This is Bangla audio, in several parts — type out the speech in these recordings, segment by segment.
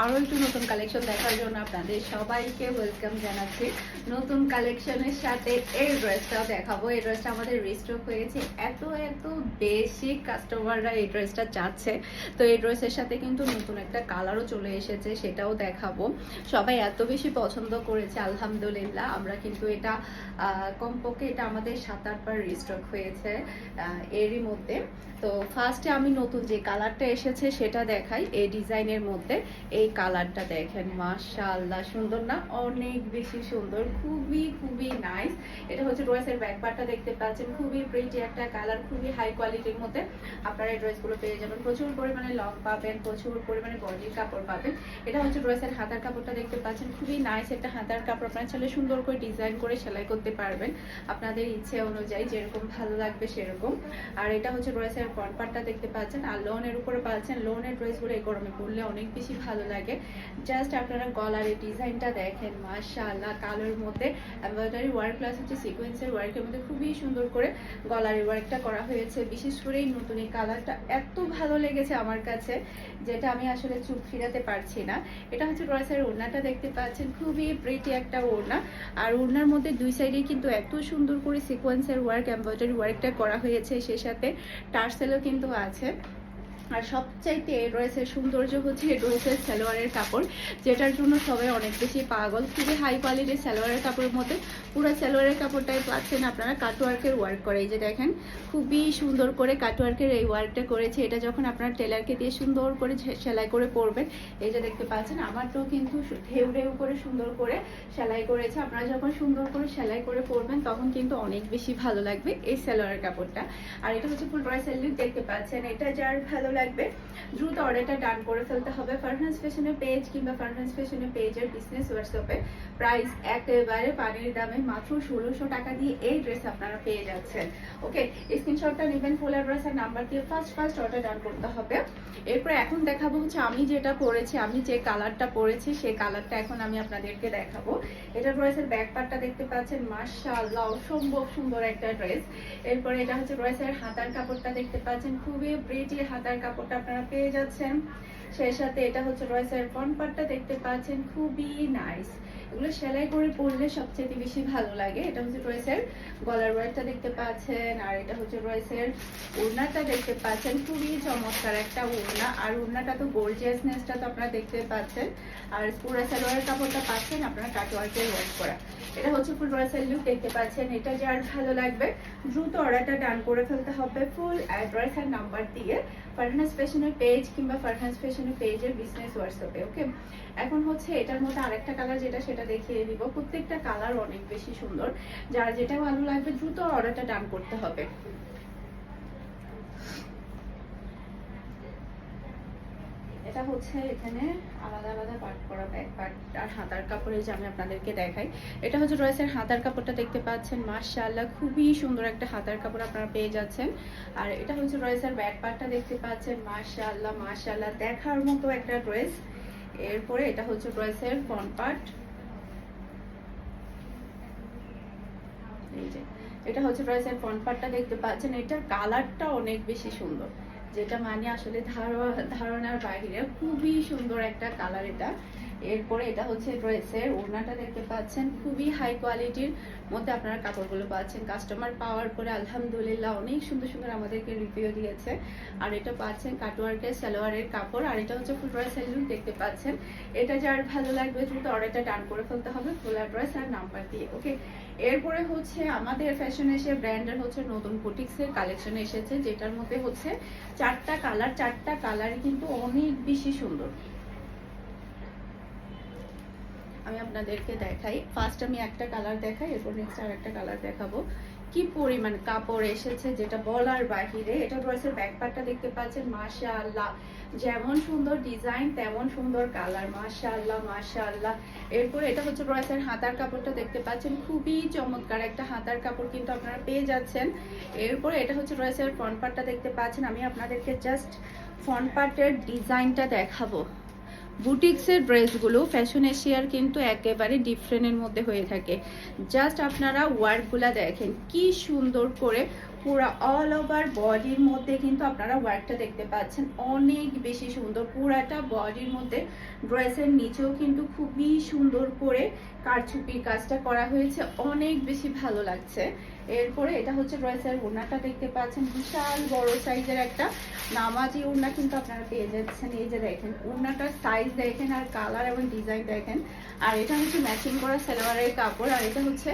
আরও একটু নতুন কালেকশন দেখার জন্য আপনাদের সবাইকে ওয়েলকাম জানাচ্ছি। নতুন কালেকশনের সাথে এই ড্রেসটাও দেখাবো। এই ড্রেসটা আমাদের রিস্টক হয়েছে। এত এত বেশি কাস্টমাররা এই ড্রেসটা চাচ্ছে। তো এই ড্রেসের সাথে কিন্তু নতুন একটা কালারও চলে এসেছে, সেটাও দেখাবো। সবাই এত বেশি পছন্দ করেছে, আলহামদুলিল্লাহ। আমরা কিন্তু এটা কমপক্ষে এটা আমাদের সাত আটবার রিস্টক হয়েছে এরই মধ্যে। তো ফার্স্টে আমি নতুন যে কালারটা এসেছে, সেটা দেখাই। এই ডিজাইনের মধ্যে। এই কালারটা দেখেন, মাশাআল্লাহ। সুন্দর না? অনেক বেশি সুন্দর। খুবই খুবই নাইস এটা হচ্ছে ড্রেসের ব্যাক পার্টটা দেখতে পাচ্ছেন। খুবই প্রিটি একটা কালার খুবই হাই কোয়ালিটির মধ্যে আপনারা এই ড্রেসগুলো পেয়ে যাবেন। প্রচুর পরিমাণে লং পাবেন, প্রচুর পরিমাণে বডির কাপড় পাবেন। এটা হচ্ছে ড্রেসের হাতার কাপড়টা দেখতে পাচ্ছেন। খুবই নাইস একটা হাতার কাপড়। আপনারা চাইলে সুন্দর করে ডিজাইন করে সেলাই করতে পারবেন। আপনাদের ইচ্ছে অনুযায়ী যেরকম ভালো লাগবে সেরকম। আর এটা হচ্ছে ড্রেসের ফ্রন্ট পার্টটা দেখতে পাচ্ছেন। আর লোনের উপরে পাচ্ছেন। লোনের ড্রেসগুলো এই গরমে পরলে অনেক বেশি ভালো লাগে। জাস্ট আপনারা গলার এই ডিজাইনটা দেখেন, মাশাআল্লাহ, কালোর মধ্যে এমব্রয়ডারি ওয়ার্ক প্লাস হচ্ছে সিকোয়েন্সের ওয়ার্কের মধ্যে খুবই সুন্দর করে গলার ওয়ার্কটা করা হয়েছে। বিশেষ করে এই নতুন এই কালারটা এত ভালো লেগেছে আমার কাছে, যেটা আমি আসলে চুপ ফিরাতে পারছি না। এটা হচ্ছে ড্রেসের ওড়নাটা দেখতে পাচ্ছেন, খুবই প্রিটি একটা ওড়না। আর ওড়নার মধ্যে দুই সাইডে কিন্তু এত সুন্দর করে সিকোয়েন্সের ওয়ার্ক এমব্রয়ডারি ওয়ার্কটা করা হয়েছে সেই সাথে। টার্সেলও কিন্তু আছে। আর সবচাইতে ড্রেসের সৌন্দর্য হচ্ছে ড্রেসের সালোয়ারের কাপড়, যেটার জন্য সবাই অনেক বেশি পাগল। খুবই হাই কোয়ালিটির সালোয়ারের কাপড়ের মধ্যে পুরো সালোয়ারের কাপড়টাই পাচ্ছেন আপনারা কাটওয়ার্কের ওয়ার্ক করে। এই যে দেখেন, খুবই সুন্দর করে কাটওয়ার্কের এই ওয়ার্কটা করেছে। এটা যখন আপনার টেলারকে দিয়ে সুন্দর করে সেলাই করে পরবেন, এই যে দেখতে পাচ্ছেন, আমারটাও কিন্তু ঢেউ ঢেউ করে সুন্দর করে সেলাই করেছে। আপনারা যখন সুন্দর করে সেলাই করে পরবেন, তখন কিন্তু অনেক বেশি ভালো লাগবে এই সালোয়ারের কাপড়টা। আর এটা হচ্ছে ফুল ড্রেসের লুক দেখতে পাচ্ছেন, এটা যার ভালো লাগবে। দ্রুত অর্ডারটা ডান করে ফেলতে হবে। ফারহান্স ফ্যাশনের পেজ কিংবা ফারহান্স ফ্যাশনের পেজের বিজনেস হোয়াটসঅ্যাপে প্রাইস একেবারে পানির দামে মাত্র ষোলোশো টাকা দিয়ে এই ড্রেস আপনারা পেয়ে যাচ্ছেন। ওকে স্ক্রিনশটটা নেবেন ফুল অ্যাড্রেস আর নাম্বার দিয়ে ফার্স্ট ফার্স্ট অর্ডার ডান করতে হবে। এরপর এখন দেখাবো হচ্ছে আমি যেটা পরেছি, আমি যে কালারটা পরেছি, সেই কালারটা এখন আমি আপনাদেরকে দেখাবো। এটা ড্রেসের ব্যাক পার্টটা দেখতে পাচ্ছেন, মাশাআল্লাহ, অসম্ভব সুন্দর একটা ড্রেস এরপরে এটা হচ্ছে ড্রেসের হাতার কাপড়টা দেখতে পাচ্ছেন, খুবই প্রিটি হাতার কাপড়টা আপনারা পেয়ে যাচ্ছেন। সেই সাথে এটা হচ্ছে ড্রেসের ফ্রন্ট পার্টটা দেখতে পাচ্ছেন, খুবই নাইস এগুলো সেলাই করে পরলে সবচেয়ে বেশি ভালো লাগে। এটা হচ্ছে ড্রেসের গলার ওয়ার্কটা দেখতে পাচ্ছেন, আর এটা হচ্ছে ড্রেসের ওড়নাটা দেখতে পাচ্ছেন। খুবই চমৎকার একটা ওড়না। আর ওড়নাটা তো গর্জিয়াসনেসটা তো আপনারা দেখতে পাচ্ছেন। আর পুরো সালোয়ারের কাপড়টা পাচ্ছেন আপনারা কাটওয়ার্কের ওয়ার্ক করা। এটা হচ্ছে ফুল ড্রেসের লুক দেখতে পাচ্ছেন। এটা যার ভালো লাগবে, দ্রুত অর্ডারটা ডান করে ফেলতে হবে ফুল অ্যাড্রেস আর নাম্বার দিয়ে। ফারহানাস ফ্যাশনের পেজ কিংবা ফারহানাস ফ্যাশনের পেজের বিজনেস হোয়াটসঅ্যাপে ওকে এখন হচ্ছে এটার মধ্যে আরেকটা কালার যেটা সেটা দেখিয়ে দিব। প্রত্যেকটা কালার অনেক বেশি সুন্দর। যার যেটা ভালো লাগবে দ্রুত অর্ডারটা ডান করতে হবে। এটা হচ্ছে এখানে আলাদা আলাদা পার্ট করা ব্যাক পার্ট আর হাতার কাপড়ে যে আমি আপনাদেরকে দেখাই। এটা হচ্ছে ড্রেসের হাতার কাপড়টা দেখতে পাচ্ছেন, মাশাআল্লাহ, খুবই সুন্দর একটা হাতার কাপড় আপনারা পেয়ে যাচ্ছেন। আর এটা হচ্ছে ড্রেসের ব্যাক পার্টটা দেখতে পাচ্ছেন, মাশাআল্লাহ মাশাআল্লাহ, দেখার মতো একটা ড্রেস এরপরে এটা হচ্ছে ড্রেসের ফ্রন্ট পার্ট এই যে, এটা হচ্ছে ড্রেসের ফ্রন্ট পার্টটা দেখতে পাচ্ছেন, এটার কালারটা অনেক বেশি সুন্দর। যেটা মানে আসলে ধারণা- ধারণার বাইরে খুবই সুন্দর একটা কালার এটা। এরপরে এটা হচ্ছে ড্রেসের, ওড়নাটা দেখতে পাচ্ছেন, খুবই হাই কোয়ালিটির মধ্যে আপনারা কাপড়গুলো পাচ্ছেন। কাস্টমার পাওয়ার পরে আলহামদুলিল্লাহ অনেক সুন্দর সুন্দর আমাদেরকে রিভিউ দিয়েছে। আর এটা পাচ্ছেন কাটওয়ার্কের সালোয়ারের কাপড়। আর এটা হচ্ছে ফুল ড্রেসের লুক দেখতে পাচ্ছেন। এটা যার ভালো লাগবে, দ্রুত অর্ডারটা ডান করে ফেলতে হবে ফুল অ্যাড্রেস আর নাম্বার দিয়ে ওকে এরপরে হচ্ছে আমাদের ফ্যাশন এসে ব্র্যান্ডের হচ্ছে নতুন বুটিক্সের কালেকশন এসেছে, যেটার মধ্যে হচ্ছে চারটা কালার চারটা কালারই কিন্তু অনেক বেশি সুন্দর। আমি আপনাদেরকে দেখাই। ফার্স্ট আমি একটা কালার দেখাই, এরপর নেক্সট আর একটা কালার দেখাবো। কি পরিমাণ কাপড় এসেছে যেটা বলার বাহিরে? এটা ড্রেসের ব্যাক পার্টটা দেখতে পাচ্ছেন, মাশাআল্লাহ। যেমন সুন্দর ডিজাইন তেমন সুন্দর কালার মাশাআল্লাহ মাশাআল্লাহ। এরপর এটা হচ্ছে ড্রেসের হাতার কাপড়টা দেখতে পাচ্ছেন। খুবই চমৎকার একটা হাতার কাপড় কিন্তু আপনারা পেয়ে যাচ্ছেন। এরপর এটা হচ্ছে ড্রেসের ফ্রন্ট পার্টটা দেখতে পাচ্ছেন। আমি আপনাদেরকে জাস্ট ফ্রন্ট পার্টের ডিজাইনটা দেখাবো। বুটিক্সের ড্রেসগুলো ফ্যাশন এশিয়ার কিন্তু একেবারে ডিফারেন্টের মধ্যে হয়ে থাকে। জাস্ট আপনারা ওয়ার্কগুলা দেখেন, কি সুন্দর করে পুরো অল ওভার বডির মধ্যে কিন্তু আপনারা ওয়ার্কটা দেখতে পাচ্ছেন। অনেক বেশি সুন্দর, পুরাটা বডির মধ্যে ড্রেসের নিচেও কিন্তু খুবই সুন্দর করে কারচুপির কাজটা করা হয়েছে। অনেক বেশি ভালো লাগছে। এরপরে এটা হচ্ছে ড্রেসের ওড়নাটা দেখতে পাচ্ছেন, বিশাল বড় সাইজের একটা নামাজি ওড়না কিন্তু আপনারা পেয়ে যাচ্ছেন। এই যে দেখেন, ওড়নাটার সাইজ দেখেন আর কালার এবং ডিজাইন দেখেন। আর এটা হচ্ছে ম্যাচিং করা সালোয়ারের কাপড়, আর এটা হচ্ছে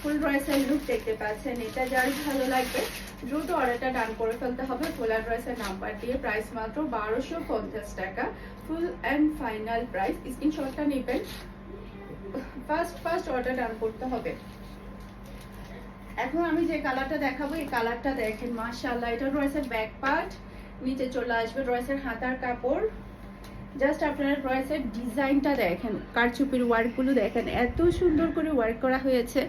ফুল ড্রেসের লুক দেখতে পাচ্ছেন। এটা যার ভালো লাগবে, দ্রুত অর্ডারটা ডান করে ফেলতে হবে। ফুলা ড্রেসের নাম্বার দিয়ে প্রাইস মাত্র বারোশো পঞ্চাশ টাকা। ফুল অ্যান্ড ফাইনাল প্রাইস স্ক্রিনশটটা নেবেন। ফার্স্ট ফার্স্ট অর্ডার ডান করতে হবে। এখন আমি যে কালারটা দেখাবো, এই কালারটা দেখেন, মাশাআল্লাহ, এটা রয়েছে ব্যাক পার্ট নিচে চলে আসবে রয়েছে হাতার কাপড়। জাস্ট আপনারা ড্রেসের ডিজাইনটা দেখেন, কারচুপির ওয়ার্কগুলো দেখেন, এত সুন্দর করে ওয়ার্ক করা হয়েছে।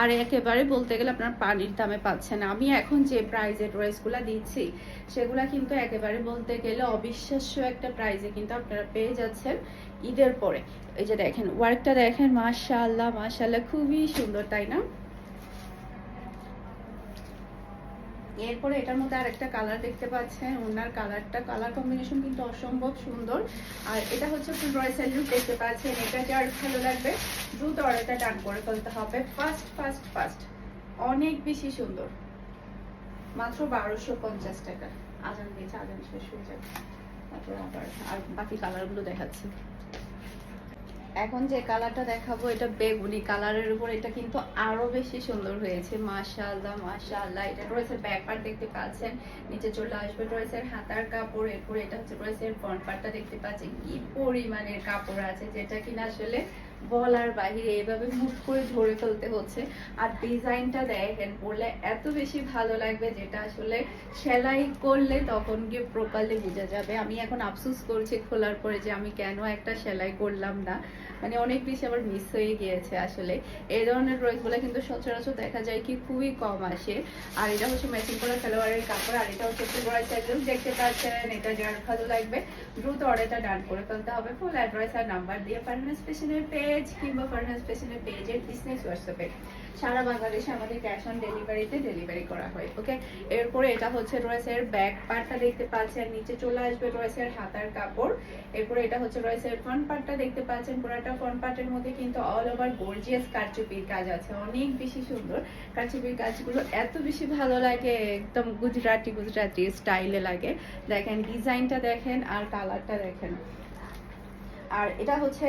আর একেবারে বলতে গেলে আপনার পানির দামে পাচ্ছেন আমি এখন যে প্রাইজে ড্রেসগুলো দিচ্ছি, সেগুলা কিন্তু একেবারে বলতে গেলে অবিশ্বাস্য একটা প্রাইজে কিন্তু আপনারা পেয়ে যাচ্ছেন ঈদের পরে। এই যে দেখেন ওয়ার্কটা দেখেন, মাশাআল্লাহ মাশাআল্লাহ, খুবই সুন্দর, তাই না? এরপরে এটার মধ্যে আর একটা কালার দেখতে পাচ্ছেন, ওনার কালারটা কালার কম্বিনেশন কিন্তু অসম্ভব সুন্দর। আর এটা হচ্ছে ফুল রয়েসের লুক দেখতে পাচ্ছেন, এটা যার ভালো লাগবে, দ্রুত অর্ডারটা ডান করে ফেলতে হবে। ফার্স্ট ফার্স্ট ফার্স্ট অনেক বেশি সুন্দর। মাত্র বারোশো পঞ্চাশ টাকা। আজান দিয়েছে আজান শেষ হয়ে যাবে। তারপর আবার আর বাকি কালারগুলো দেখাচ্ছি। এখন যে কালারটা দেখাবো, এটা বেগুনি কালারের উপর। এটা কিন্তু আরও বেশি সুন্দর হয়েছে। মাশাআল্লাহ মাশাআল্লাহ। এটা রয়েছে ব্যাক দেখতে পাচ্ছেন। নিচে চলে আসবে, রয়েছে হাতার কাপড়। এরপর এটা হচ্ছে রয়েছে ফ্রন্ট পার্টটা দেখতে পাচ্ছেন। কি পরিমাণের কাপড় আছে, যেটা কিনা আসলে বলার বাহিরে এভাবে মুখ করে ধরে ফেলতে হচ্ছে। আর ডিজাইনটা দেখেন পরলে এত বেশি ভালো লাগবে যেটা আসলে সেলাই করলে তখন গিয়ে প্রপারলি বোঝা যাবে। আমি এখন আফসোস করছি খোলার পরে যে আমি কেন একটা সেলাই করলাম না। মানে অনেক বেশি আবার মিস হয়ে গিয়েছে আসলে। এই ধরনের ড্রেসগুলো কিন্তু সচরাচর দেখা যায় কি খুবই কম আসে। আর এটা হচ্ছে ম্যাচিং করা খেলোয়াড়ের কাপড়, আর এটা হচ্ছে বড় সাইজের দেখতে পাচ্ছেন, এটা যার ভালো লাগবে। দ্রুত অর্ডারটা ডান করে ফেলতে হবে। ফুল অ্যাড্রেস আর নাম্বার দিয়ে ফার্নাস ফ্যাশনের পেজ কিংবা ফার্নাস ফ্যাশনের পেজের বিজনেস হোয়াটসঅ্যাপে সারা বাংলাদেশে আমাদের ক্যাশ অন ডেলিভারিতে ডেলিভারি করা হয় ওকে এরপরে এটা হচ্ছে রয়েসের ব্যাক পার্টটা দেখতে পাচ্ছেন, নিচে চলে আসবে রয়েসের হাতার কাপড়। এরপরে এটা হচ্ছে রয়েসের ফ্রন্ট পার্টটা দেখতে পাচ্ছেন, পুরোটা ফ্রন্ট পার্টের মধ্যে কিন্তু অল ওভার গর্জিয়াস কারচুপির কাজ আছে, অনেক বেশি সুন্দর। কারচুপির কাজগুলো এত বেশি ভালো লাগে, একদম গুজরাটি গুজরাটি স্টাইলে লাগে। দেখেন ডিজাইনটা দেখেন আর কালারটা দেখেন। আর এটা হচ্ছে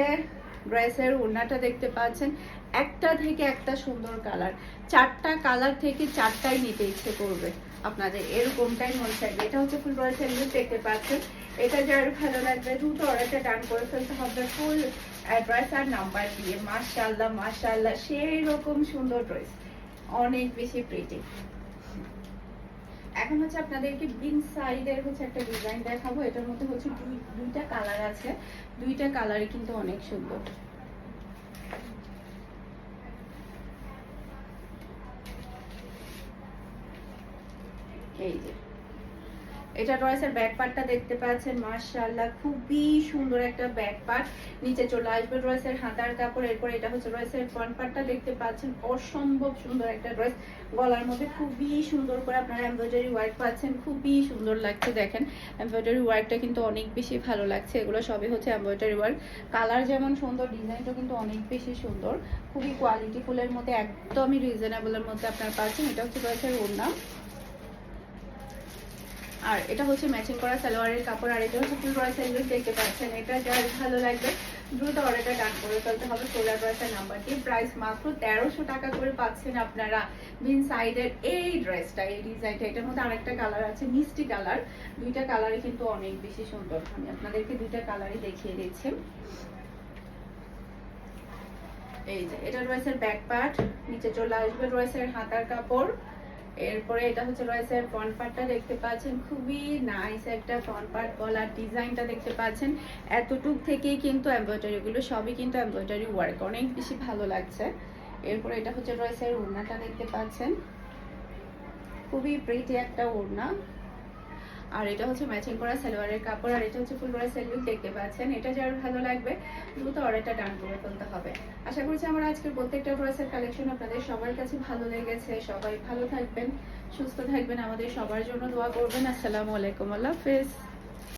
ড্রেসের ওড়নাটা দেখতে পাচ্ছেন। একটা থেকে একটা সুন্দর কালার। চারটা কালার থেকে চারটাই নিতে ইচ্ছে করবে আপনাদের। এরকমটাই মন চাইবে এটা হচ্ছে ফুল ড্রেসের লুক দেখতে পাচ্ছেন। এটা যার ভালো লাগবে, দুটো অর্ডারটা ডান করে ফেলতে হবে ফুল অ্যাড্রেস আর নাম্বার দিয়ে। মাশাআল্লাহ মাশাআল্লাহ সেই রকম সুন্দর ড্রেস অনেক বেশি প্রিটি এখন হচ্ছে আপনাদেরকে বিন সাইডের হচ্ছে একটা ডিজাইন দেখাবো। এটার মধ্যে হচ্ছে দুই- দুইটা কালার আছে। দুইটা কালারই কিন্তু অনেক সুন্দর। এই যে। এটা ড্রেসের ব্যাক পার্টটা দেখতে পাচ্ছেন, মাশাআল্লাহ, খুবই সুন্দর একটা ব্যাক পার্ট নিচে চলে আসবে ড্রেসের হাতার কাপড়, এরপর এটা হচ্ছে ড্রেসের ফ্রন্ট পার্টটা দেখতে পাচ্ছেন, অসম্ভব সুন্দর একটা ড্রেস গলার মধ্যে খুবই সুন্দর করে আপনারা এমব্রয়ডারি ওয়ার্ক পাচ্ছেন, খুবই সুন্দর লাগছে দেখেন। এমব্রয়ডারি ওয়ার্কটা কিন্তু অনেক বেশি ভালো লাগছে, এগুলো সবই হচ্ছে এমব্রয়ডারি ওয়ার্ক কালার যেমন সুন্দর ডিজাইনটা কিন্তু অনেক বেশি সুন্দর। খুবই কোয়ালিটি ফুলের মধ্যে একদমই রিজনেবলের মধ্যে আপনারা পাচ্ছেন, এটা হচ্ছে ড্রেসের ওড়না। আর এটা হচ্ছে ম্যাচিং করা সালোয়ারের কাপড়, আর এটা হচ্ছে ফুল রয়েছে লুক দেখতে পাচ্ছেন। এটা যার ভালো লাগবে, দ্রুত অর্ডারটা ডান করে ফেলতে হবে সোলার রয়েসের নাম্বারটি প্রাইস মাত্র তেরোশো টাকা করে পাচ্ছেন আপনারা বিন সাইডের এই ড্রেসটা এই ডিজাইনটা এটার মধ্যে আরেকটা কালার আছে, মিষ্টি কালার দুইটা কালারই কিন্তু অনেক বেশি সুন্দর। আমি আপনাদেরকে দুইটা কালারই দেখিয়ে দিচ্ছি। এই যে, এটা রয়েছে ব্যাক পার্ট নিচে চলে আসবে রয়েছে হাতার কাপড়। এরপরে এটা হচ্ছে রয়েছে ফ্রন্ট পার্টটা দেখতে পাচ্ছেন, খুবই নাইস একটা ফ্রন্ট পার্ট গলার ডিজাইনটা দেখতে পাচ্ছেন। এতটুক থেকেই কিন্তু এমব্রয়ডারিগুলো সবই কিন্তু এমব্রয়ডারি ওয়ার্ক অনেক বেশি ভালো লাগছে। এরপরে এটা হচ্ছে রয়েছে ওড়নাটা দেখতে পাচ্ছেন। খুবই প্রিটি একটা ওড়না। আর এটা হচ্ছে ম্যাচিং করা সালোয়ারের কাপড়, আর এটা হচ্ছে ফুল করা সেলফিক দেখতে পাচ্ছেন। এটা যার ভালো লাগবে, দ্রুত অর্ডারটা ডান করে ফেলতে হবে। আশা করছি আমার আজকের প্রত্যেকটা ড্রেসের কালেকশন আপনাদের সবার কাছে ভালো লেগেছে। সবাই ভালো থাকবেন, সুস্থ থাকবেন। আমাদের সবার জন্য দোয়া করবেন। আসসালামু আলাইকুম। আল্লাহ হাফেজ।